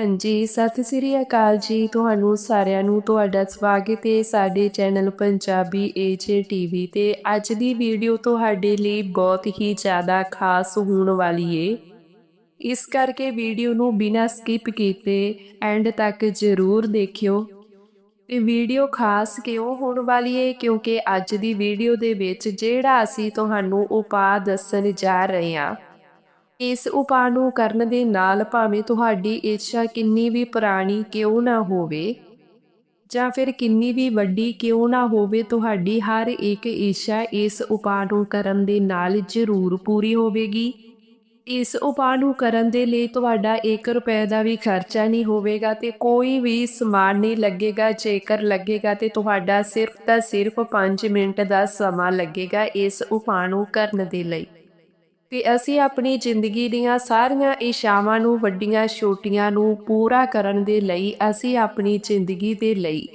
ਹਾਂਜੀ, ਸਤਿ ਸ੍ਰੀ ਅਕਾਲ ਜੀ। ਤੁਹਾਨੂੰ ਸਾਰਿਆਂ ਨੂੰ ਤੁਹਾਡਾ ਸਵਾਗਤ ਹੈ ਸਾਡੇ ਚੈਨਲ ਪੰਜਾਬੀ ਏਜੇ ਟੀਵੀ ਤੇ। ਅੱਜ ਦੀ ਵੀਡੀਓ ਤੁਹਾਡੇ ਲਈ ਬਹੁਤ ਹੀ ਜ਼ਿਆਦਾ ਖਾਸ ਹੋਣ ਵਾਲੀ ਏ। ਇਸ ਕਰਕੇ ਵੀਡੀਓ ਨੂੰ ਬਿਨਾਂ ਸਕਿਪ ਕੀਤੇ ਐਂਡ ਤੱਕ ਜ਼ਰੂਰ ਦੇਖਿਓ। ਇਹ ਵੀਡੀਓ ਖਾਸ ਕਿਉਂ ਹੋਣ ਵਾਲੀ ਏ? ਕਿਉਂਕਿ ਅੱਜ ਦੀ ਵੀਡੀਓ ਦੇ ਵਿੱਚ ਜਿਹੜਾ ਅਸੀਂ ਤੁਹਾਨੂੰ ਉਪਾਅ ਦੱਸਣ ਜਾ ਰਹੇ ਹਾਂ ਇਸ ਉਪਾਅ ਨੂੰ ਕਰਨ ਦੇ ਨਾਲ ਭਾਵੇਂ ਤੁਹਾਡੀ ਇੱਛਾ ਕਿੰਨੀ ਵੀ ਪੁਰਾਣੀ ਕਿਉਂ ਨਾ ਹੋਵੇ ਜਾਂ ਫਿਰ ਕਿੰਨੀ ਵੀ ਵੱਡੀ ਕਿਉਂ ਨਾ ਹੋਵੇ, ਤੁਹਾਡੀ ਹਰ ਇੱਕ ਇੱਛਾ ਇਸ ਉਪਾਅ ਨੂੰ ਕਰਨ ਦੇ ਨਾਲ ਜ਼ਰੂਰ ਪੂਰੀ ਹੋਵੇਗੀ। ਇਸ ਉਪਾਅ ਨੂੰ ਕਰਨ ਦੇ ਲਈ ਤੁਹਾਡਾ 1 ਰੁਪਏ ਦਾ ਵੀ ਖਰਚਾ ਨਹੀਂ ਹੋਵੇਗਾ ਤੇ ਕੋਈ ਵੀ ਸਮਾਨ ਨਹੀਂ ਲੱਗੇਗਾ। ਜੇਕਰ ਲੱਗੇਗਾ ਤੇ ਤੁਹਾਡਾ ਸਿਰਫ ਤਾਂ ਸਿਰਫ 5 ਮਿੰਟ ਦਾ ਸਮਾਂ ਲੱਗੇਗਾ ਇਸ ਉਪਾਅ ਨੂੰ ਕਰਨ ਦੇ ਲਈ। ਤੇ ਅਸੀਂ ਆਪਣੀ ਜ਼ਿੰਦਗੀ ਦੀਆਂ ਸਾਰੀਆਂ ਇਸ਼ਾਵਾਂ ਨੂੰ, ਵੱਡੀਆਂ ਛੋਟੀਆਂ ਨੂੰ ਪੂਰਾ ਕਰਨ ਦੇ ਲਈ, ਅਸੀਂ ਆਪਣੀ ਜ਼ਿੰਦਗੀ ਦੇ ਲਈ,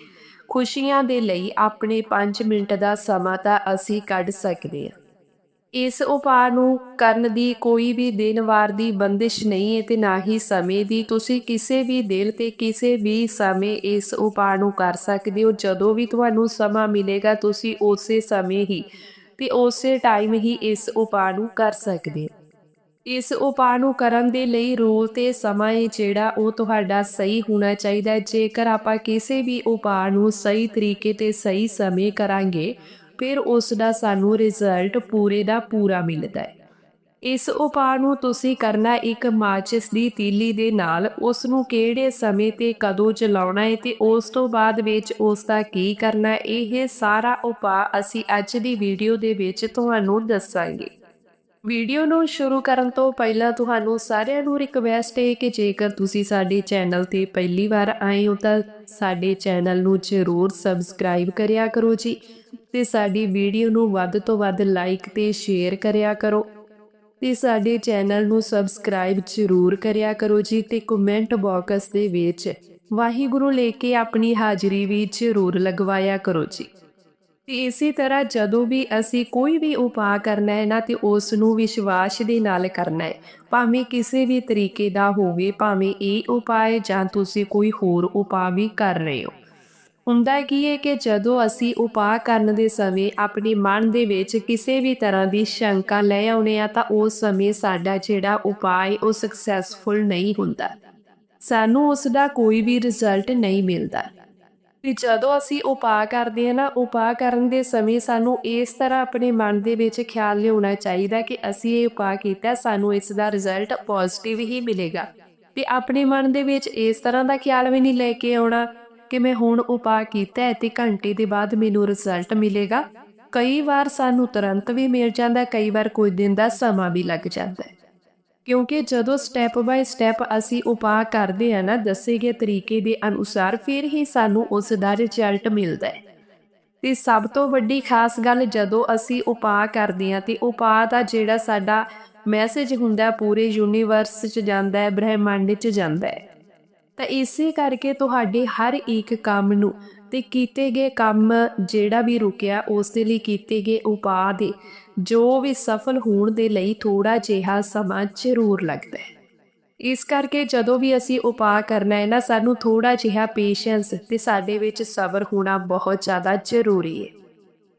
ਖੁਸ਼ੀਆਂ ਦੇ ਲਈ ਆਪਣੇ 5 ਮਿੰਟ ਦਾ ਸਮਾਂ ਤਾਂ ਅਸੀਂ ਕੱਢ ਸਕਦੇ ਹਾਂ। ਇਸ ਉਪਾਅ ਨੂੰ ਕਰਨ ਦੀ ਕੋਈ ਵੀ ਦਿਨ ਵਾਰ ਦੀ ਬੰਦਿਸ਼ ਨਹੀਂ ਹੈ ਤੇ ਨਾ ਹੀ ਸਮੇਂ ਦੀ। ਤੁਸੀਂ ਕਿਸੇ ਵੀ ਦਿਨ ਤੇ ਕਿਸੇ ਵੀ ਸਮੇਂ ਇਸ ਉਪਾਅ ਨੂੰ ਕਰ ਸਕਦੇ ਹੋ। ਜਦੋਂ ਵੀ ਤੁਹਾਨੂੰ ਸਮਾਂ ਮਿਲੇਗਾ, ਤੁਸੀਂ ਉਸੇ ਸਮੇਂ ਹੀ ਤੇ ਉਸੇ ਟਾਈਮ ਹੀ ਇਸ ਉਪਾਅ ਨੂੰ ਕਰ ਸਕਦੇ ਹੋ। ਇਸ ਉਪਾਅ ਨੂੰ ਕਰਨ ਦੇ ਲਈ ਰੋਲ ਤੇ ਸਮਾਂ ਹੈ ਜਿਹੜਾ ਉਹ ਤੁਹਾਡਾ ਸਹੀ ਹੋਣਾ ਚਾਹੀਦਾ ਜੇਕਰ ਆਪਾਂ ਕਿਸੇ ਵੀ ਉਪਾਅ ਨੂੰ ਸਹੀ ਤਰੀਕੇ ਤੇ ਸਹੀ ਸਮੇਂ ਕਰਾਂਗੇ, ਫਿਰ ਉਸ ਦਾ ਸਾਨੂੰ ਰਿਜ਼ਲਟ ਪੂਰੇ ਦਾ ਪੂਰਾ ਮਿਲਦਾ ਹੈ। ਇਸ ਉਪਾਅ ਨੂੰ ਤੁਸੀਂ ਕਰਨਾ ਇੱਕ ਮਾਚਿਸ ਦੀ ਤੀਲੀ ਦੇ ਨਾਲ। ਉਸ ਨੂੰ ਕਿਹੜੇ ਸਮੇਂ ਤੇ ਕਦੋਂ ਚਲਾਉਣਾ ਹੈ ਤੇ ਉਸ ਤੋਂ ਬਾਅਦ ਵਿੱਚ ਉਸ ਦਾ ਕੀ ਕਰਨਾ ਇਹ ਸਾਰਾ ਉਪਾਅ ਅਸੀਂ ਅੱਜ ਦੀ ਵੀਡੀਓ ਦੇ ਵਿੱਚ ਤੁਹਾਨੂੰ ਦੱਸਾਂਗੇ। ਵੀਡੀਓ ਨੂੰ ਸ਼ੁਰੂ ਕਰਨ ਤੋਂ ਪਹਿਲਾਂ ਤੁਹਾਨੂੰ ਸਾਰਿਆਂ ਨੂੰ ਰਿਕਵੈਸਟ ਹੈ ਕਿ ਜੇਕਰ ਤੁਸੀਂ ਸਾਡੇ ਚੈਨਲ ਤੇ ਪਹਿਲੀ ਵਾਰ ਆਏ ਹੋ ਤਾਂ ਸਾਡੇ ਚੈਨਲ ਨੂੰ ਜ਼ਰੂਰ ਸਬਸਕ੍ਰਾਈਬ ਕਰਿਆ ਕਰੋ ਜੀ ਤੇ ਸਾਡੀ ਵੀਡੀਓ ਨੂੰ ਵੱਧ ਤੋਂ ਵੱਧ ਲਾਈਕ ਤੇ ਸ਼ੇਅਰ ਕਰਿਆ ਕਰੋ। ਤੇ ਸਾਡੇ ਚੈਨਲ ਨੂੰ ਸਬਸਕ੍ਰਾਈਬ ਜ਼ਰੂਰ ਕਰਿਆ ਕਰੋ ਜੀ ਤੇ ਕਮੈਂਟ ਬਾਕਸ ਦੇ ਵਿੱਚ ਵਾਹਿਗੁਰੂ ਲੈ ਕੇ ਆਪਣੀ ਹਾਜ਼ਰੀ ਵੀ ਜ਼ਰੂਰ ਲਗਵਾਇਆ ਕਰੋ ਜੀ। ਤੇ ਇਸੇ ਤਰ੍ਹਾਂ ਜਦੋਂ ਵੀ ਅਸੀਂ ਕੋਈ ਵੀ ਉਪਾਅ ਕਰਨਾ ਹੈ ਨਾ ਤੇ ਉਸ ਨੂੰ ਵਿਸ਼ਵਾਸ ਦੇ ਨਾਲ ਕਰਨਾ ਹੈ, ਭਾਵੇਂ ਕਿਸੇ ਵੀ ਤਰੀਕੇ ਦਾ ਹੋਵੇ, ਭਾਵੇਂ ਇਹ ਉਪਾਅ ਜਾਂ ਤੁਸੀਂ ਕੋਈ ਹੋਰ ਉਪਾਅ ਵੀ ਕਰ ਰਹੇ ਹੋ। ਹੁੰਦਾ ਕੀ ਹੈ ਕਿ ਜਦੋਂ ਅਸੀਂ ਉਪਾਅ ਕਰਨ ਦੇ ਸਮੇਂ ਆਪਣੇ ਮਨ ਦੇ ਵਿੱਚ ਕਿਸੇ ਵੀ ਤਰ੍ਹਾਂ ਦੀ ਸ਼ੰਕਾ ਲੈ ਆਉਨੇ ਆ ਤਾਂ ਉਸ ਸਮੇਂ ਸਾਡਾ ਜਿਹੜਾ ਉਪਾਅ ਹੈ, ਉਹ ਸਕਸੈਸਫੁਲ ਨਹੀਂ ਹੁੰਦਾ। ਸਾਨੂੰ ਉਸ ਦਾ ਕੋਈ ਵੀ ਰਿਜ਼ਲਟ ਨਹੀਂ ਮਿਲਦਾ। ਤੇ ਜਦੋਂ ਅਸੀਂ ਉਪਾਅ ਕਰਦੇ ਹਾਂ ਨਾ, ਉਪਾਅ ਕਰਨ ਦੇ ਸਮੇਂ ਸਾਨੂੰ ਇਸ ਤਰ੍ਹਾਂ ਆਪਣੇ ਮਨ ਦੇ ਵਿੱਚ ਖਿਆਲ ਲਿਆਉਣਾ ਚਾਹੀਦਾ ਕਿ ਅਸੀਂ ਇਹ ਉਪਾਅ ਕੀਤਾ, ਸਾਨੂੰ ਇਸ ਦਾ ਰਿਜ਼ਲਟ ਪੋਜ਼ਿਟਿਵ ਹੀ ਮਿਲੇਗਾ। ਤੇ ਆਪਣੇ ਮਨ ਦੇ ਵਿੱਚ ਇਸ ਤਰ੍ਹਾਂ ਦਾ ਖਿਆਲ ਵੀ ਨਹੀਂ ਲੈ ਕੇ ਆਉਣਾ। ਕਿ ਮੈਂ ਹੁਣ ਉਪਾਅ ਕੀਤਾ ਹੈ ਤੇ ਘੰਟੇ ਦੇ ਬਾਅਦ ਮੈਨੂੰ ਰਿਜ਼ਲਟ ਮਿਲੇਗਾ। ਕਈ ਵਾਰ ਸਾਨੂੰ ਤੁਰੰਤ ਵੀ ਮਿਲ ਜਾਂਦਾ ਕਈ ਵਾਰ ਕੁਝ ਦਿਨ ਦਾ ਸਮਾਂ ਵੀ ਲੱਗ ਜਾਂਦਾ ਹੈ। ਕਿਉਂਕਿ ਜਦੋਂ ਸਟੈਪ ਬਾਈ ਸਟੈਪ ਅਸੀਂ ਉਪਾਅ ਕਰਦੇ ਆ ਨਾ ਦੱਸੇ ਗਏ ਤਰੀਕੇ ਦੇ ਅਨੁਸਾਰ ਫਿਰ ਹੀ ਸਾਨੂੰ ਉਸ ਦਾ ਰਿਜ਼ਲਟ ਮਿਲਦਾ ਹੈ। ਤੇ ਸਭ ਤੋਂ ਵੱਡੀ ਖਾਸ ਗੱਲ ਜਦੋਂ ਅਸੀਂ ਉਪਾਅ ਕਰਦੇ ਆ ਤੇ ਉਪਾਅ ਦਾ ਜਿਹੜਾ ਸਾਡਾ ਮੈਸੇਜ ਹੁੰਦਾ ਪੂਰੇ ਯੂਨੀਵਰਸ 'ਚ ਜਾਂਦਾ ਹੈ, ਬ੍ਰਹਿਮੰਡ 'ਚ ਜਾਂਦਾ ਹੈ। ਤਾਂ ਇਸੇ ਕਰਕੇ ਤੁਹਾਡੇ ਹਰ ਇੱਕ ਕੰਮ ਨੂੰ ਤੇ ਕੀਤੇ ਗਏ ਕੰਮ ਜਿਹੜਾ ਵੀ ਰੁਕਿਆ ਉਸ ਦੇ ਲਈ ਕੀਤੇ ਗਏ ਉਪਾਅ ਦੇ, ਜੋ ਵੀ ਸਫਲ ਹੋਣ ਦੇ ਲਈ ਥੋੜਾ ਜਿਹਾ ਸਮਾਂ ਜ਼ਰੂਰ ਲੱਗਦਾ ਹੈ। ਇਸ ਕਰਕੇ ਜਦੋਂ ਵੀ ਅਸੀਂ ਉਪਾਅ ਕਰਨਾ ਹੈ ਨਾ, ਸਾਨੂੰ ਥੋੜਾ ਜਿਹਾ ਪੇਸ਼ੈਂਸ ਤੇ ਸਾਡੇ ਵਿੱਚ ਸਬਰ ਹੋਣਾ ਬਹੁਤ ਜ਼ਿਆਦਾ ਜ਼ਰੂਰੀ ਹੈ।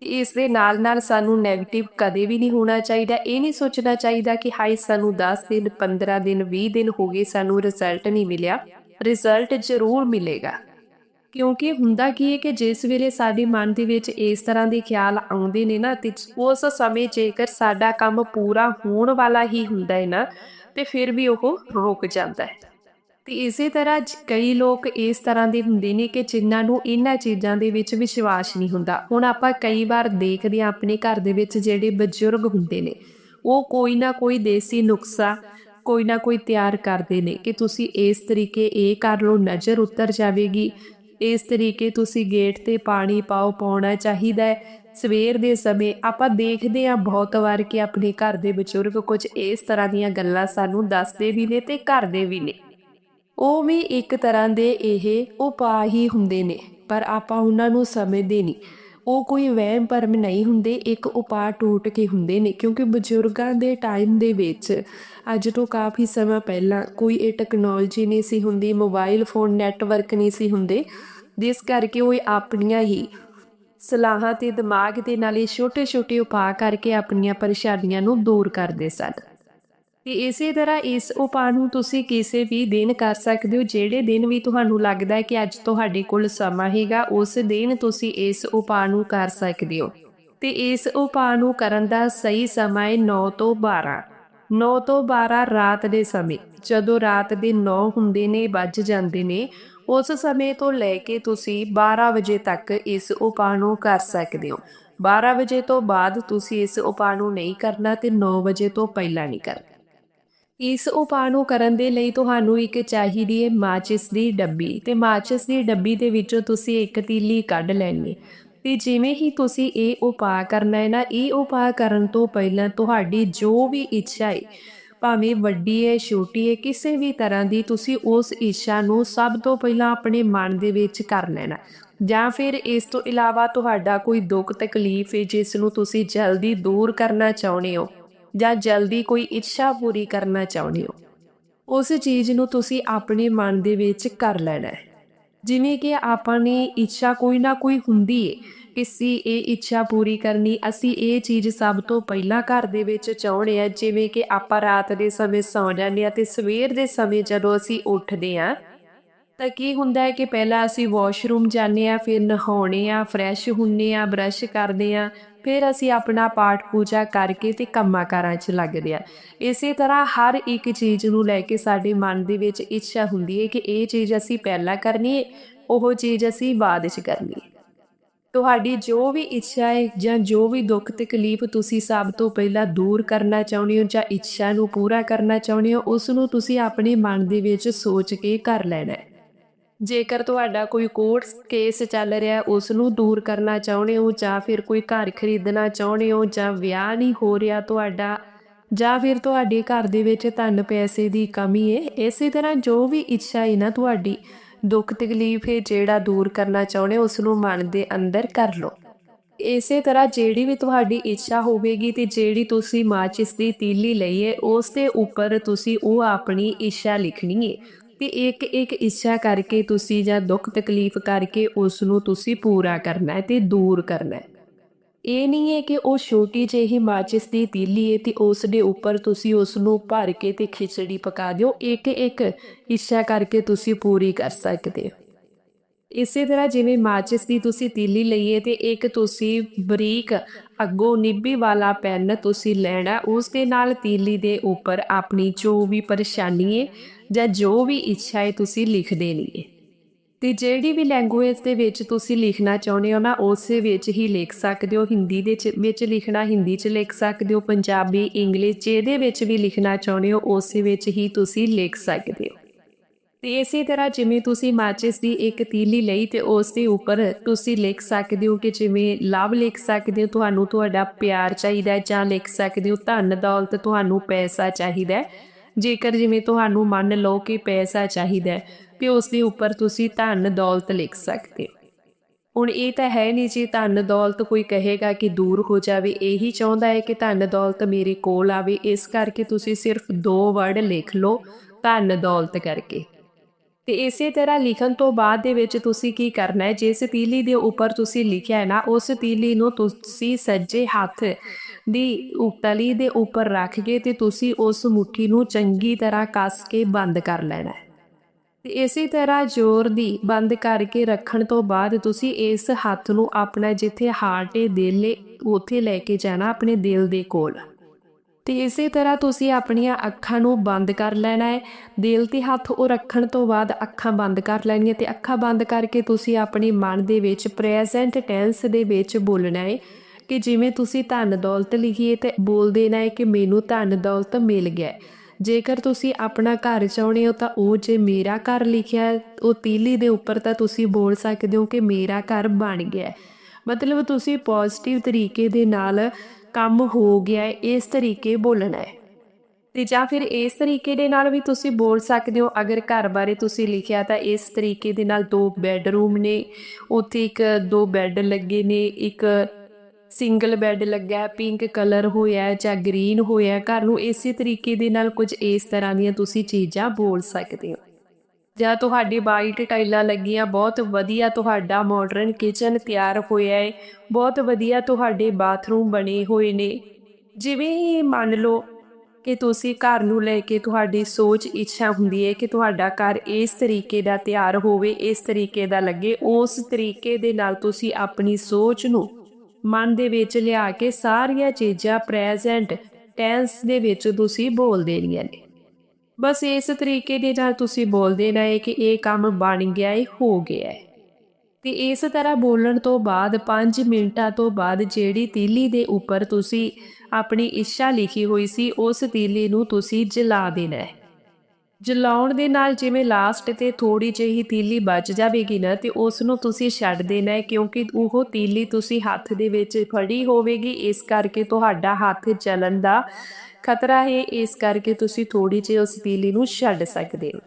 ਇਸ ਦੇ ਨਾਲ ਨਾਲ ਸਾਨੂੰ 네ਗੇਟਿਵ ਕਦੇ ਵੀ ਨਹੀਂ ਹੋਣਾ ਚਾਹੀਦਾ। ਇਹ ਨਹੀਂ ਸੋਚਣਾ ਚਾਹੀਦਾ ਕਿ ਹਾਈ ਸਾਨੂੰ 10 ਦਿਨ 15 ਦਿਨ 20 ਦਿਨ ਹੋ ਗਏ, ਸਾਨੂੰ ਰਿਜ਼ਲਟ ਨਹੀਂ ਮਿਲਿਆ। ਰਿਜ਼ਲਟ ਜ਼ਰੂਰ ਮਿਲੇਗਾ। ਕਿਉਂਕਿ ਹੁੰਦਾ ਕੀ ਹੈ ਕਿ ਜਿਸ ਵੇਲੇ ਸਾਡੇ ਮਨ ਦੇ ਵਿੱਚ ਇਸ ਤਰ੍ਹਾਂ ਦੇ ਖਿਆਲ ਆਉਂਦੇ ਨੇ ਨਾ, ਤੇ ਉਸ ਸਮੇਂ ਜੇਕਰ ਸਾਡਾ ਕੰਮ ਪੂਰਾ ਹੋਣ ਵਾਲਾ ਹੀ ਹੁੰਦਾ ਹੈ ਨਾ, ਤੇ ਫਿਰ ਵੀ ਉਹ ਰੁਕ ਜਾਂਦਾ ਹੈ ਤੇ ਇਸੇ ਤਰ੍ਹਾਂ ਕਈ ਲੋਕ ਇਸ ਤਰ੍ਹਾਂ ਦੇ ਹੁੰਦੇ ਨੇ ਕਿ ਜਿਨ੍ਹਾਂ ਨੂੰ ਇਹਨਾਂ ਚੀਜ਼ਾਂ ਦੇ ਵਿੱਚ ਵਿਸ਼ਵਾਸ ਨਹੀਂ ਹੁੰਦਾ। ਹੁਣ ਆਪਾਂ ਕਈ ਵਾਰ ਦੇਖਦੇ ਆ ਆਪਣੇ ਘਰ ਦੇ ਵਿੱਚ ਜਿਹੜੇ ਬਜ਼ੁਰਗ ਹੁੰਦੇ ਨੇ, ਉਹ ਕੋਈ ਨਾ ਕੋਈ ਦੇਸੀ ਨੁਕਸਾ ਕੋਈ ਨਾ ਕੋਈ ਤਿਆਰ ਕਰਦੇ ਨੇ ਕਿ ਤੁਸੀਂ ਇਸ ਤਰੀਕੇ ਇਹ ਕਰ ਲਓ, ਨਜ਼ਰ ਉਤਰ ਜਾਵੇਗੀ। ਇਸ ਤਰੀਕੇ ਤੁਸੀਂ ਗੇਟ ਤੇ ਪਾਣੀ ਪਾਓ, ਪਾਉਣਾ ਚਾਹੀਦਾ ਹੈ। ਸਵੇਰ ਦੇ ਸਮੇਂ ਆਪਾਂ ਦੇਖਦੇ ਆ ਬਹੁਤ ਵਾਰ ਕਿ ਆਪਣੇ ਘਰ ਦੇ ਬਜ਼ੁਰਗ ਕੁਝ ਇਸ ਤਰ੍ਹਾਂ ਦੀਆਂ ਗੱਲਾਂ ਸਾਨੂੰ ਦੱਸਦੇ ਵੀ ਨੇ ਤੇ ਕਰਦੇ ਵੀ ਨੇ। ਉਹ ਵੀ ਇੱਕ ਤਰ੍ਹਾਂ ਦੇ ਇਹ ਉਪਾਅ ਹੀ ਹੁੰਦੇ ਨੇ, ਪਰ ਆਪਾਂ ਉਹਨਾਂ ਨੂੰ ਸਮਝਦੇ ਨਹੀਂ। ਉਹ ਕੋਈ ਵਹਿਮ ਭਰਮ ਨਹੀਂ ਹੁੰਦੇ, ਇੱਕ ਉਪਾਅ ਟੂਟ ਕੇ ਹੁੰਦੇ ਨੇ, ਕਿਉਂਕਿ ਬਜ਼ੁਰਗਾਂ ਦੇ ਟਾਈਮ ਦੇ ਵਿੱਚ ਅੱਜ ਤੋਂ ਕਾਫੀ ਸਮਾਂ ਪਹਿਲਾਂ ਕੋਈ ਇਹ ਟੈਕਨੋਲੋਜੀ ਨਹੀਂ ਸੀ ਹੁੰਦੀ ਮੋਬਾਈਲ ਫੋਨ ਨੈਟਵਰਕ ਨਹੀਂ ਸੀ ਹੁੰਦੇ, ਜਿਸ ਕਰਕੇ ਉਹ ਆਪਣੀਆਂ ਹੀ ਸਲਾਹਾਂ ਤੇ ਦਿਮਾਗ ਦੇ ਨਾਲ ਇਹ ਛੋਟੇ-ਛੋਟੇ ਉਪਾਅ ਕਰਕੇ ਆਪਣੀਆਂ ਪਰੇਸ਼ਾਨੀਆਂ ਨੂੰ ਦੂਰ ਕਰਦੇ ਸਨ। ਤੇ ਇਸੇ ਤਰ੍ਹਾਂ ਇਸ ਉਪਾਅ ਨੂੰ ਤੁਸੀਂ ਕਿਸੇ ਵੀ ਦਿਨ ਕਰ ਸਕਦੇ ਹੋ। ਜਿਹੜੇ ਦਿਨ ਵੀ ਤੁਹਾਨੂੰ ਲੱਗਦਾ ਹੈ ਕਿ ਅੱਜ ਤੁਹਾਡੇ ਕੋਲ ਸਮਾਂ ਹੈਗਾ, ਉਸ ਦਿਨ ਤੁਸੀਂ ਇਸ ਉਪਾਅ ਨੂੰ ਕਰ ਸਕਦੇ ਹੋ। ਤੇ ਇਸ ਉਪਾਅ ਨੂੰ ਕਰਨ ਦਾ ਸਹੀ ਸਮਾਂ ਹੈ 9 ਤੋਂ 12 9 ਤੋਂ 12 ਰਾਤ ਦੇ ਸਮੇਂ। ਜਦੋਂ ਰਾਤ ਦੇ 9 ਹੁੰਦੇ ਨੇ, ਵੱਜ ਜਾਂਦੇ ਨੇ, ਉਸ ਸਮੇਂ ਤੋਂ ਲੈ ਕੇ ਤੁਸੀਂ 12 ਵਜੇ ਤੱਕ ਇਸ ਉਪਾਅ ਨੂੰ ਕਰ ਸਕਦੇ ਹੋ। 12 ਵਜੇ ਤੋਂ ਬਾਅਦ ਤੁਸੀਂ ਇਸ ਉਪਾਅ ਨੂੰ ਨਹੀਂ ਕਰਨਾ ਤੇ 9 ਵਜੇ ਤੋਂ ਪਹਿਲਾਂ ਨਹੀਂ ਕਰਨਾ। ਇਸ ਉਪਾਅ ਨੂੰ ਕਰਨ ਦੇ ਲਈ ਤੁਹਾਨੂੰ ਇੱਕ ਚਾਹੀਦੀ ਹੈ ਮਾਚਿਸ ਦੀ ਡੱਬੀ। ਤੇ ਮਾਚਿਸ ਦੀ ਡੱਬੀ ਦੇ ਵਿੱਚੋਂ ਤੁਸੀਂ ਇੱਕ ਤੀਲੀ ਕੱਢ ਲੈਣੀ। ਤੇ ਜਿਵੇਂ ਹੀ ਤੁਸੀਂ ਇਹ ਉਪਾਅ ਕਰਨਾ ਹੈ ਨਾ, ਇਹ ਉਪਾਅ ਕਰਨ ਤੋਂ ਪਹਿਲਾਂ ਤੁਹਾਡੀ ਜੋ ਵੀ ਇੱਛਾ ਹੈ, ਭਾਵੇਂ ਵੱਡੀ ਹੈ, ਛੋਟੀ ਹੈ, ਕਿਸੇ ਵੀ ਤਰ੍ਹਾਂ ਦੀ ਤੁਸੀਂ ਉਸ ਇੱਛਾ ਨੂੰ ਸਭ ਤੋਂ ਪਹਿਲਾਂ ਆਪਣੇ ਮਨ ਦੇ ਵਿੱਚ ਕਰ ਲੈਣਾ। ਜਾਂ ਫਿਰ ਇਸ ਤੋਂ ਇਲਾਵਾ ਤੁਹਾਡਾ ਕੋਈ ਦੁੱਖ ਤਕਲੀਫ ਹੈ, ਜਿਸ ਨੂੰ ਤੁਸੀਂ ਜਲਦੀ ਦੂਰ ਕਰਨਾ ਚਾਹੁੰਦੇ ਹੋ ਜਾਂ ਜਲਦੀ ਕੋਈ ਇੱਛਾ ਪੂਰੀ ਕਰਨਾ ਚਾਹੁੰਦੇ ਹੋ? ਉਸ ਚੀਜ਼ ਨੂੰ ਤੁਸੀਂ ਆਪਣੇ ਮਨ ਦੇ ਵਿੱਚ ਕਰ ਲੈਣਾ ਹੈ। ਜਿਵੇਂ ਕਿ ਆਪਾਂ ਨੇ ਇੱਛਾ ਕੋਈ ਨਾ ਕੋਈ ਹੁੰਦੀ ਏ ਕਿਸੇ ਇਹ ਇੱਛਾ ਪੂਰੀ ਕਰਨੀ, ਅਸੀਂ ਇਹ ਚੀਜ਼ ਸਭ ਤੋਂ ਪਹਿਲਾਂ ਘਰ ਦੇ ਵਿੱਚ ਚਾਹੁੰਦੇ ਆ ਜਿਵੇਂ ਕਿ ਆਪਾਂ ਰਾਤ ਦੇ ਸਮੇਂ ਸੌਂ ਜਾਂਦੇ ਆ ਤੇ ਸਵੇਰ ਦੇ ਸਮੇਂ ਜਦੋਂ ਅਸੀਂ ਉੱਠਦੇ ਆ ਤਾਂ ਕੀ ਹੁੰਦਾ ਹੈ ਕਿ ਪਹਿਲਾਂ ਅਸੀਂ ਵਾਸ਼ਰੂਮ ਜਾਂਦੇ ਆ ਫਿਰ ਨਹਾਉਣੇ ਆ ਫਰੈਸ਼ ਹੁੰਨੇ ਆ ਬ੍ਰਸ਼ ਕਰਦੇ ਆ ਫਿਰ ਅਸੀਂ ਆਪਣਾ ਪਾਠ ਪੂਜਾ ਕਰਕੇ ਤੇ ਕੰਮਾਂ ਕਾਰਾਂ 'ਚ ਲੱਗਦੇ ਆ ਇਸੇ ਤਰ੍ਹਾਂ ਹਰ ਇੱਕ ਚੀਜ਼ ਨੂੰ ਲੈ ਕੇ ਸਾਡੇ ਮਨ ਦੇ ਵਿੱਚ ਇੱਛਾ ਹੁੰਦੀ ਹੈ ਕਿ ਇਹ ਚੀਜ਼ ਅਸੀਂ ਪਹਿਲਾਂ ਕਰਨੀ ਹੈ, ਉਹ ਚੀਜ਼ ਅਸੀਂ ਬਾਅਦ 'ਚ ਕਰਨੀ ਹੈ। ਤੁਹਾਡੀ ਜੋ ਵੀ ਇੱਛਾ ਹੈ ਜਾਂ ਜੋ ਵੀ ਦੁੱਖ ਤਕਲੀਫ ਤੁਸੀਂ ਸਭ ਤੋਂ ਪਹਿਲਾਂ ਦੂਰ ਕਰਨਾ ਚਾਹੁੰਦੇ ਹੋ ਜਾਂ ਇੱਛਾ ਨੂੰ ਪੂਰਾ ਕਰਨਾ ਚਾਹੁੰਦੇ ਹੋ, ਉਸ ਨੂੰ ਤੁਸੀਂ ਆਪਣੇ ਮਨ ਦੇ ਵਿੱਚ ਸੋਚ ਕੇ ਕਰ ਲੈਣਾ ਹੈ। ਜੇਕਰ ਤੁਹਾਡਾ ਕੋਈ ਕੋਰਟ ਕੇਸ ਚੱਲ ਰਿਹਾ ਉਸ ਨੂੰ ਦੂਰ ਕਰਨਾ ਚਾਹੁੰਦੇ ਹੋ ਜਾਂ ਫਿਰ ਕੋਈ ਘਰ ਖਰੀਦਣਾ ਚਾਹੁੰਦੇ ਹੋ ਜਾਂ ਵਿਆਹ ਨਹੀਂ ਹੋ ਰਿਹਾ ਤੁਹਾਡਾ ਜਾਂ ਫਿਰ ਤੁਹਾਡੇ ਘਰ ਦੇ ਵਿੱਚ ਧਨ ਪੈਸੇ ਦੀ ਕਮੀ ਹੈ, ਇਸੇ ਤਰ੍ਹਾਂ ਜੋ ਵੀ ਇੱਛਾ ਹੈ ਨਾ ਤੁਹਾਡੀ, ਦੁੱਖ ਤਕਲੀਫ ਹੈ ਜਿਹੜਾ ਦੂਰ ਕਰਨਾ ਚਾਹੁੰਦੇ ਉਸ ਨੂੰ ਮਨ ਦੇ ਅੰਦਰ ਕਰ ਲਓ। ਇਸੇ ਤਰ੍ਹਾਂ ਜਿਹੜੀ ਵੀ ਤੁਹਾਡੀ ਇੱਛਾ ਹੋਵੇਗੀ ਤੇ ਜਿਹੜੀ ਤੁਸੀਂ ਮਾਚਿਸ ਦੀ ਤੀਲੀ ਲਈ ਹੈ, ਉਸ ਦੇ ਉੱਪਰ ਤੁਸੀਂ ਉਹ ਆਪਣੀ ਇੱਛਾ ਲਿਖਣੀ ਹੈ। ਤੇ ਇੱਕ ਇੱਕ ਇੱਛਾ ਕਰਕੇ ਤੁਸੀਂ ਜਾਂ ਦੁੱਖ ਤਕਲੀਫ ਕਰਕੇ ਉਸ ਨੂੰ ਤੁਸੀਂ ਪੂਰਾ ਕਰਨਾ ਹੈ ਤੇ ਦੂਰ ਕਰਨਾ ਹੈ। ਇਹ ਨਹੀਂ ਹੈ ਕਿ ਉਹ ਛੋਟੀ ਜਿਹੀ ਮਾਚਿਸ ਦੀ ਤੀਲੀ ਹੈ ਤੇ ਉਸ ਦੇ ਉੱਪਰ ਤੁਸੀਂ ਉਸ ਨੂੰ ਭਰ ਕੇ ਤੇ ਖਿਚੜੀ ਪਕਾ ਦਿਓ। ਇੱਕ ਇੱਕ ਇੱਛਾ ਕਰਕੇ ਤੁਸੀਂ ਪੂਰੀ ਕਰ ਸਕਦੇ ਹੋ। ਇਸੇ ਤਰ੍ਹਾਂ ਜਿਵੇਂ ਮਾਚਿਸ ਦੀ ਤੁਸੀਂ ਤੀਲੀ ਲਈਏ ਤੇ ਇੱਕ ਤੁਸੀਂ ਬਰੀਕ ਅੱਗੋਂ ਨਿੱਬੀ ਵਾਲਾ ਪੈਨ ਤੁਸੀਂ ਲੈਣਾ, ਉਸ ਦੇ ਨਾਲ ਤੀਲੀ ਦੇ ਉੱਪਰ ਆਪਣੀ ਜੋ ਵੀ ਪਰੇਸ਼ਾਨੀ ਹੈ ਜਾਂ ਜੋ ਵੀ ਇੱਛਾ ਹੈ ਤੁਸੀਂ ਲਿਖ ਦੇਣੀ ਹੈ ਤੇ ਜਿਹੜੀ ਵੀ ਲੈਂਗੁਏਜ ਦੇ ਵਿੱਚ ਤੁਸੀਂ ਲਿਖਣਾ ਚਾਹੁੰਦੇ ਹੋ ਨਾ, ਉਸੇ ਵਿੱਚ ਹੀ ਲਿਖ ਸਕਦੇ ਹੋ। ਹਿੰਦੀ ਦੇ ਚ- ਵਿੱਚ ਲਿਖਣਾ, ਹਿੰਦੀ 'ਚ ਲਿਖ ਸਕਦੇ ਹੋ। ਪੰਜਾਬੀ, ਇੰਗਲਿਸ਼, ਜਿਹਦੇ ਵਿੱਚ ਵੀ ਲਿਖਣਾ ਚਾਹੁੰਦੇ ਹੋ, ਉਸੇ ਵਿੱਚ ਹੀ ਤੁਸੀਂ ਲਿਖ ਸਕਦੇ ਹੋ। ਤੇ ਇਸੇ ਤਰ੍ਹਾਂ ਜਿਵੇਂ ਤੁਸੀਂ ਮਾਚਿਸ ਦੀ ਇੱਕ ਤੀਲੀ ਲਈ ਤੇ ਉਸ ਦੇ ਉੱਪਰ ਤੁਸੀਂ ਲਿਖ ਸਕਦੇ ਹੋ ਕਿ ਜਿਵੇਂ ਲਵ ਲਿਖ ਸਕਦੇ ਹੋ, ਤੁਹਾਨੂੰ ਤੁਹਾਡਾ ਪਿਆਰ ਚਾਹੀਦਾ ਜਾਂ ਲਿਖ ਸਕਦੇ ਹੋ, ਧਨ ਦੌਲਤ ਤੁਹਾਨੂੰ ਪੈਸਾ ਚਾਹੀਦਾ ਜੇਕਰ ਜਿਵੇਂ ਤੁਹਾਨੂੰ ਮੰਨ ਲਓ ਕਿ ਪੈਸਾ ਚਾਹੀਦਾ ਹੈ, ਤੇ ਉਸ ਦੇ ਉੱਪਰ ਤੁਸੀਂ ਧਨ ਦੌਲਤ ਲਿਖ ਸਕਦੇ ਹੋ। ਹੁਣ ਇਹ ਤਾਂ ਹੈ ਨਹੀਂ ਜੀ, ਧਨ ਦੌਲਤ ਕੋਈ ਕਹੇਗਾ ਕਿ ਦੂਰ ਹੋ ਜਾਵੇ, ਇਹੀ ਚਾਹੁੰਦਾ ਹੈ ਕਿ ਧਨ ਦੌਲਤ ਮੇਰੇ ਕੋਲ ਆਵੇ, ਇਸ ਕਰਕੇ ਤੁਸੀਂ ਸਿਰਫ ਦੋ ਵਰਡ ਲਿਖ ਲਓ, ਧਨ ਦੌਲਤ ਕਰਕੇ। ਤੇ ਇਸੇ ਤਰ੍ਹਾਂ ਲਿਖਣ ਤੋਂ ਬਾਅਦ ਦੇ ਵਿੱਚ ਤੁਸੀਂ ਕੀ ਕਰਨਾ ਹੈ? ਜਿਸ ਤੀਲੀ ਦੇ ਉੱਪਰ ਤੁਸੀਂ ਲਿਖਿਆ ਹੈ ਨਾ, ਉਸ ਤੀਲੀ ਨੂੰ ਤੁਸੀਂ ਸੱਜੇ ਹੱਥ ਦੀ ਉਪਤਲੀ ਦੇ ਉੱਪਰ ਰੱਖ ਕੇ ਤੇ ਤੁਸੀਂ ਉਸ ਮੁੱਠੀ ਨੂੰ ਚੰਗੀ ਤਰ੍ਹਾਂ ਕੱਸ ਕੇ ਬੰਦ ਕਰ ਲੈਣਾ ਹੈ। ਤੇ ਇਸੇ ਤਰ੍ਹਾਂ ਜ਼ੋਰ ਦੀ ਬੰਦ ਕਰਕੇ ਰੱਖਣ ਤੋਂ ਬਾਅਦ ਤੁਸੀਂ ਇਸ ਹੱਥ ਨੂੰ ਆਪਣਾ ਜਿੱਥੇ ਹਾਰਟ ਏ ਦਿਲ ਏ ਉੱਥੇ ਲੈ ਕੇ ਜਾਣਾ, ਆਪਣੇ ਦਿਲ ਦੇ ਕੋਲ। ਤੇ ਇਸੇ ਤਰ੍ਹਾਂ ਤੁਸੀਂ ਆਪਣੀਆਂ ਅੱਖਾਂ ਨੂੰ ਬੰਦ ਕਰ ਲੈਣਾ ਹੈ। ਦਿਲ ਤੇ ਹੱਥ ਉਹ ਰੱਖਣ ਤੋਂ ਬਾਅਦ ਅੱਖਾਂ ਬੰਦ ਕਰ ਲੈਣੀਆਂ ਤੇ ਅੱਖਾਂ ਬੰਦ ਕਰਕੇ ਤੁਸੀਂ ਆਪਣੇ ਮਨ ਦੇ ਵਿੱਚ ਪ੍ਰੈਜ਼ੈਂਟ ਟੈਂਸ ਦੇ ਵਿੱਚ ਬੋਲਣਾ ਹੈ ਕਿ ਜਿਵੇਂ ਤੁਸੀਂ ਧਨ ਦੌਲਤ ਲਿਖੀਏ ਤੇ ਬੋਲ ਦੇਣਾ ਹੈ ਕਿ ਮੈਨੂੰ ਧਨ ਦੌਲਤ ਮਿਲ ਗਿਆ ਜੇਕਰ ਤੁਸੀਂ ਆਪਣਾ ਘਰ ਚਾਹੁੰਦੇ ਹੋ ਤਾਂ ਉਹ ਜੇ ਮੇਰਾ ਘਰ ਲਿਖਿਆ ਉਹ ਤੀਲੀ ਦੇ ਉੱਪਰ ਤਾਂ ਤੁਸੀਂ ਬੋਲ ਸਕਦੇ ਹੋ ਕਿ ਮੇਰਾ ਘਰ ਬਣ ਗਿਆ ਮਤਲਬ ਤੁਸੀਂ ਪੋਜ਼ਿਟਿਵ ਤਰੀਕੇ ਦੇ ਨਾਲ ਕੰਮ ਹੋ ਗਿਆ ਹੈ, ਇਸ ਤਰੀਕੇ ਬੋਲਣਾ ਹੈ। ਤੇ ਜਾਂ ਫਿਰ ਇਸ ਤਰੀਕੇ ਦੇ ਨਾਲ ਵੀ ਤੁਸੀਂ ਬੋਲ ਸਕਦੇ ਹੋ, ਅਗਰ ਘਰ ਬਾਰੇ ਤੁਸੀਂ ਲਿਖਿਆ ਤਾਂ ਇਸ ਤਰੀਕੇ ਦੇ ਨਾਲ ਦੋ ਬੈੱਡਰੂਮ ਨੇ, ਉੱਥੇ ਇੱਕ ਦੋ ਬੈੱਡ ਲੱਗੇ ਨੇ, ਇੱਕ ਸਿੰਗਲ ਬੈੱਡ ਲੱਗਾ ਹੈ ਪਿੰਕ ਕਲਰ ਹੋਇਆ ਜਾਂ ਗ੍ਰੀਨ ਹੋਇਆ ਘਰ ਨੂੰ ਇਸੇ ਤਰੀਕੇ ਦੇ ਨਾਲ ਕੁਝ ਇਸ ਤਰ੍ਹਾਂ ਦੀਆਂ ਤੁਸੀਂ ਚੀਜ਼ਾਂ ਬੋਲ ਸਕਦੇ ਹੋ। ਜਾਂ ਤੁਹਾਡੀ ਵਾਈਟ ਟਾਈਲਾਂ ਲੱਗੀਆਂ, ਬਹੁਤ ਵਧੀਆ ਤੁਹਾਡਾ ਮਾਡਰਨ ਕਿਚਨ ਤਿਆਰ ਹੋਇਆ ਹੈ ਬਹੁਤ ਵਧੀਆ ਤੁਹਾਡੇ ਬਾਥਰੂਮ ਬਣੇ ਹੋਏ ਨੇ। ਜਿਵੇਂ ਹੀ ਮੰਨ ਲਓ ਕਿ ਤੁਸੀਂ ਘਰ ਨੂੰ ਲੈ ਕੇ ਤੁਹਾਡੀ ਸੋਚ ਇੱਛਾ ਹੁੰਦੀ ਹੈ ਕਿ ਤੁਹਾਡਾ ਘਰ ਇਸ ਤਰੀਕੇ ਦਾ ਤਿਆਰ ਹੋਵੇ, ਇਸ ਤਰੀਕੇ ਦਾ ਲੱਗੇ, ਉਸ ਤਰੀਕੇ ਦੇ ਨਾਲ ਤੁਸੀਂ ਆਪਣੀ ਸੋਚ ਨੂੰ ਮਨ ਦੇ ਵਿੱਚ ਲਿਆ ਕੇ ਸਾਰੀਆਂ ਚੀਜ਼ਾਂ ਪ੍ਰੈਜ਼ੈਂਟ ਟੈਂਸ ਦੇ ਵਿੱਚ ਤੁਸੀਂ ਬੋਲ ਦੇਣੀਆਂ ਨੇ। ਬਸ ਇਸ ਤਰੀਕੇ ਦੇ ਨਾਲ ਤੁਸੀਂ ਬੋਲਦੇ ਦੇਣਾ ਹੈ ਕਿ ਇਹ ਕੰਮ ਬਣ ਗਿਆ ਹੈ ਹੋ ਗਿਆ ਹੈ ਤੇ ਇਸ ਤਰ੍ਹਾਂ ਬੋਲਣ ਤੋਂ ਬਾਅਦ 5 ਮਿੰਟਾਂ ਤੋਂ ਬਾਅਦ ਜਿਹੜੀ ਤੀਲੀ ਦੇ ਉੱਪਰ ਤੁਸੀਂ ਆਪਣੀ ਇੱਛਾ ਲਿਖੀ ਹੋਈ ਸੀ, ਉਸ ਤੀਲੀ ਨੂੰ ਤੁਸੀਂ ਜਲਾ ਦੇਣਾ ਹੈ ਜਲਾਉਣ ਦੇ ਨਾਲ ਜਿਵੇਂ ਲਾਸਟ ਤੇ ਥੋੜੀ ਜਿਹੀ ਤੀਲੀ ਬਚ ਜਾਵੇਗੀ ਨਾ, ਤੇ ਉਸ ਨੂੰ ਤੁਸੀਂ ਛੱਡ ਦੇਣਾ ਹੈ, ਕਿਉਂਕਿ ਉਹ ਤੀਲੀ ਤੁਸੀਂ ਹੱਥ ਦੇ ਵਿੱਚ ਫੜੀ ਹੋਵੇਗੀ, ਇਸ ਕਰਕੇ ਤੁਹਾਡਾ ਹੱਥ ਜਲਣ ਦਾ ਖਤਰਾ ਹੈ, ਇਸ ਕਰਕੇ ਤੁਸੀਂ ਥੋੜੀ ਜਿਹੀ ਉਸ ਤੀਲੀ ਨੂੰ ਛੱਡ ਸਕਦੇ ਹੋ।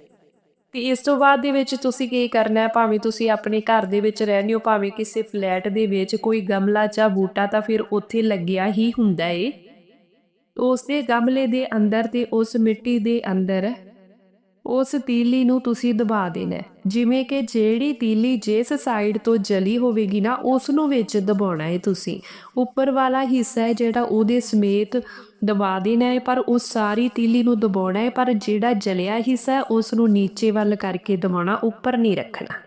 ਤੇ ਇਸ ਤੋਂ ਬਾਅਦ ਦੇ ਵਿੱਚ ਤੁਸੀਂ ਕੀ ਕਰਨਾ ਹੈ, ਭਾਵੇਂ ਤੁਸੀਂ ਆਪਣੇ ਘਰ ਦੇ ਵਿੱਚ ਰਹਿੰਦੇ ਹੋ, ਭਾਵੇਂ ਕਿਸੇ ਫਲੈਟ ਦੇ ਵਿੱਚ ਕੋਈ ਗਮਲਾ ਜਾਂ ਬੂਟਾ ਤਾਂ ਫਿਰ ਉੱਥੇ ਲੱਗਿਆ ਹੀ ਹੁੰਦਾ ਏ। ਉਸ ਦੇ ਗਮਲੇ ਦੇ ਅੰਦਰ ਤੇ ਉਸ ਮਿੱਟੀ ਦੇ ਅੰਦਰ ਉਸ ਤੀਲੀ ਨੂੰ ਤੁਸੀਂ ਦਬਾ ਦੇਣਾ ਜਿਵੇਂ ਕਿ ਜਿਹੜੀ ਤੀਲੀ ਜਿਸ ਸਾਈਡ ਤੋਂ ਜਲੀ ਹੋਵੇਗੀ ਨਾ, ਉਸ ਨੂੰ ਵਿੱਚ ਦਬਾਉਣਾ ਹੈ ਤੁਸੀਂ। ਉੱਪਰ ਵਾਲਾ ਹਿੱਸਾ ਹੈ ਜਿਹੜਾ ਉਹਦੇ ਸਮੇਤ ਦਬਾ ਦੇਣਾ ਹੈ, ਪਰ ਉਸ ਸਾਰੀ ਤੀਲੀ ਨੂੰ ਦਬਾਉਣਾ ਹੈ, ਪਰ ਜਿਹੜਾ ਜਲਿਆ ਹਿੱਸਾ ਹੈ, ਉਸ ਨੂੰ ਨੀਚੇ ਵੱਲ ਕਰਕੇ ਦਬਾਉਣਾ, ਉੱਪਰ ਨਹੀਂ ਰੱਖਣਾ।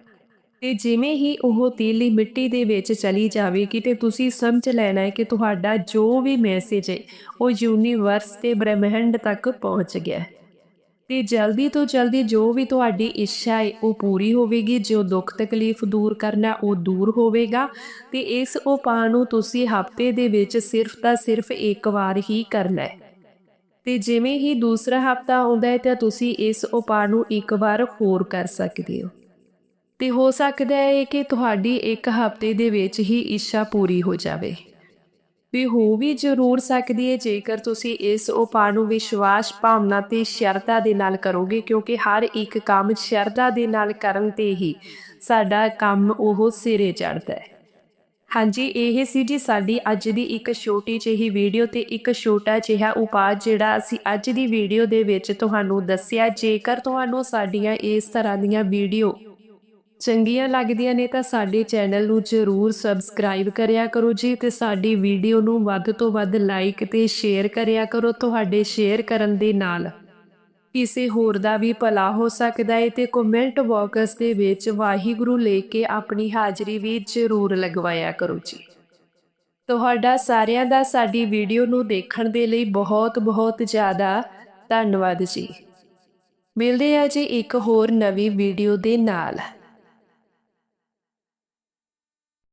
ਤੇ ਜਿਵੇਂ ਹੀ ਉਹ ਤੀਲੀ ਮਿੱਟੀ ਦੇ ਵਿੱਚ ਚਲੀ ਜਾਵੇਗੀ, ਤੇ ਤੁਸੀਂ ਸਮਝ ਲੈਣਾ ਹੈ ਕਿ ਤੁਹਾਡਾ ਜੋ ਵੀ ਮੈਸੇਜ ਹੈ, ਉਹ ਯੂਨੀਵਰਸ ਤੇ ਬ੍ਰਹਿਮੰਡ ਤੱਕ ਪਹੁੰਚ ਗਿਆ ਹੈ। ਤੇ ਜਲਦੀ ਤੋਂ ਜਲਦੀ ਜੋ ਵੀ ਤੁਹਾਡੀ ਇੱਛਾ ਹੈ, ਉਹ ਪੂਰੀ ਹੋਵੇਗੀ। ਜੋ ਦੁੱਖ ਤਕਲੀਫ ਦੂਰ ਕਰਨਾ, ਉਹ ਦੂਰ ਹੋਵੇਗਾ। ਤੇ ਇਸ ਉਪਾਅ ਨੂੰ ਤੁਸੀਂ ਹਫ਼ਤੇ ਦੇ ਵਿੱਚ ਸਿਰਫ ਤਾਂ ਸਿਰਫ ਇੱਕ ਵਾਰ ਹੀ ਕਰਨਾ ਹੈ। ਤੇ ਜਿਵੇਂ ਹੀ ਦੂਸਰਾ ਹਫਤਾ ਆਉਂਦਾ ਹੈ, ਤਾਂ ਤੁਸੀਂ ਇਸ ਉਪਾਅ ਨੂੰ ਇੱਕ ਵਾਰ ਹੋਰ ਕਰ ਸਕਦੇ ਹੋ। ਤੇ ਹੋ ਸਕਦਾ ਹੈ ਕਿ ਤੁਹਾਡੀ ਇੱਕ ਹਫ਼ਤੇ ਦੇ ਵਿੱਚ ਹੀ ਇੱਛਾ ਪੂਰੀ ਹੋ ਜਾਵੇ। ਵੀ ਹੋ ਵੀ ਜ਼ਰੂਰ ਸਕਦੀ ਹੈ ਜੇਕਰ ਤੁਸੀਂ ਇਸ ਉਪਾਅ ਨੂੰ ਵਿਸ਼ਵਾਸ, ਭਾਵਨਾ ਤੇ ਸ਼ਰਧਾ ਦੇ ਨਾਲ ਕਰੋਗੇ, ਕਿਉਂਕਿ ਹਰ ਇੱਕ ਕੰਮ ਸ਼ਰਧਾ ਦੇ ਨਾਲ ਕਰਨ ਤੇ ਹੀ ਸਾਡਾ ਕੰਮ ਉਹ ਸਿਰੇ ਚੜ੍ਹਦਾ ਹੈ ਹਾਂਜੀ, ਇਹ ਸੀ ਜੀ ਸਾਡੀ ਅੱਜ ਦੀ ਇੱਕ ਛੋਟੀ ਜਿਹੀ ਵੀਡੀਓ ਤੇ ਇੱਕ ਛੋਟਾ ਜਿਹਾ ਉਪਾਅ ਜਿਹੜਾ ਅਸੀਂ ਅੱਜ ਦੀ ਵੀਡੀਓ ਦੇ ਵਿੱਚ ਤੁਹਾਨੂੰ ਦੱਸਿਆ। ਜੇਕਰ ਤੁਹਾਨੂੰ ਸਾਡੀਆਂ ਇਸ ਤਰ੍ਹਾਂ ਦੀਆਂ ਵੀਡੀਓ ਚੰਗੀਆਂ ਲੱਗਦੀਆਂ ਨੇ ਤਾਂ ਸਾਡੇ ਚੈਨਲ ਨੂੰ ਜ਼ਰੂਰ ਸਬਸਕ੍ਰਾਈਬ ਕਰਿਆ ਕਰੋ ਜੀ ਤੇ ਸਾਡੀ ਵੀਡੀਓ ਨੂੰ ਵੱਧ ਤੋਂ ਵੱਧ ਲਾਈਕ ਤੇ ਸ਼ੇਅਰ ਕਰਿਆ ਕਰੋ ਤੁਹਾਡੇ ਸ਼ੇਅਰ ਕਰਨ ਦੇ ਨਾਲ। ਕਿਸੇ ਹੋਰ ਦਾ ਵੀ ਭਲਾ ਹੋ ਸਕਦਾ ਹੈ ਤੇ ਕਮੈਂਟ ਬਾਕਸ ਦੇ ਵਿੱਚ ਵਾਹਿਗੁਰੂ ਲੈ ਕੇ ਆਪਣੀ ਹਾਜ਼ਰੀ ਵੀ ਜ਼ਰੂਰ ਲਗਵਾਇਆ ਕਰੋ ਜੀ। ਤੁਹਾਡਾ ਸਾਰਿਆਂ ਦਾ ਸਾਡੀ ਵੀਡੀਓ ਨੂੰ ਦੇਖਣ ਦੇ ਲਈ ਬਹੁਤ ਬਹੁਤ ਜ਼ਿਆਦਾ ਧੰਨਵਾਦ ਜੀ। ਮਿਲਦੇ ਆ ਜੀ ਇੱਕ ਹੋਰ ਨਵੀਂ ਵੀਡੀਓ ਦੇ ਨਾਲ।